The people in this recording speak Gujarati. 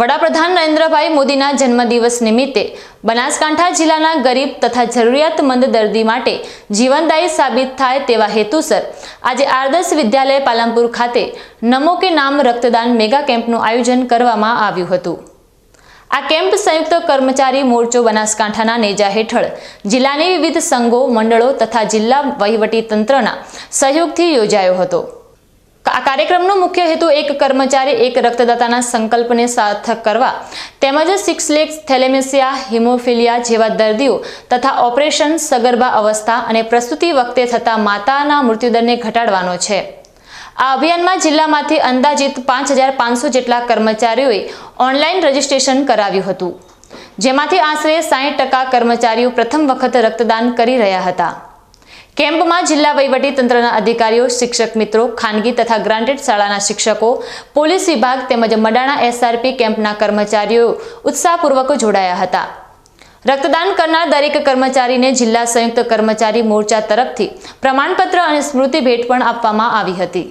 વડાપ્રધાન નરેન્દ્રભાઈ મોદીના જન્મદિવસ નિમિત્તે બનાસકાંઠા જિલ્લાના ગરીબ તથા જરૂરિયાતમંદ દર્દી માટે જીવનદાયી સાબિત થાય તેવા હેતુસર આજે આદર્શ વિદ્યાલય પાલનપુર ખાતે નમો કે નામ રક્તદાન મેગા કેમ્પનું આયોજન કરવામાં આવ્યું હતું. આ કેમ્પ સંયુક્ત કર્મચારી મોરચો બનાસકાંઠાના નેજા હેઠળ જિલ્લાની વિવિધ સંઘો, મંડળો તથા જિલ્લા વહીવટી તંત્રના સહયોગથી યોજાયો હતો. આ કાર્યક્રમનો મુખ્ય હેતુ એક કર્મચારી, એક રક્તદાતાના સંકલ્પને સાર્થક કરવા. તેમજ સિક્સ લેક્સ થેલેમેસિયા હિમોફિલિયા જેવા દર્દીઓ તથા ઓપરેશન સગર્ભા અવસ્થા અને પ્રસૂતિ વખતે થતા માતાના મૃત્યુદરને ઘટાડવાનો છે. આ અભિયાનમાં જિલ્લામાંથી અંદાજિત પાંચ હજાર પાંચસો જેટલા કર્મચારીઓએ ઓનલાઈન રજીસ્ટ્રેશન કરાવ્યું હતું. જેમાંથી આશરે સાહીઠ ટકા કર્મચારીઓ પ્રથમ વખત રક્તદાન કરી રહ્યા હતા. કેમ્પમાં જિલ્લા તંત્રના અધિકારીઓ, શિક્ષક મિત્રો, ખાનગી તથા ગ્રાન્ટેડ શાળાના શિક્ષકો, પોલીસ વિભાગ તેમજ મડાણા એસઆરપી કેમ્પના કર્મચારીઓ ઉત્સાહપૂર્વક જોડાયા હતા. રક્તદાન કરનાર દરેક કર્મચારીને જિલ્લા સંયુક્ત કર્મચારી મોરચા તરફથી પ્રમાણપત્ર અને સ્મૃતિ ભેટ પણ આપવામાં આવી હતી.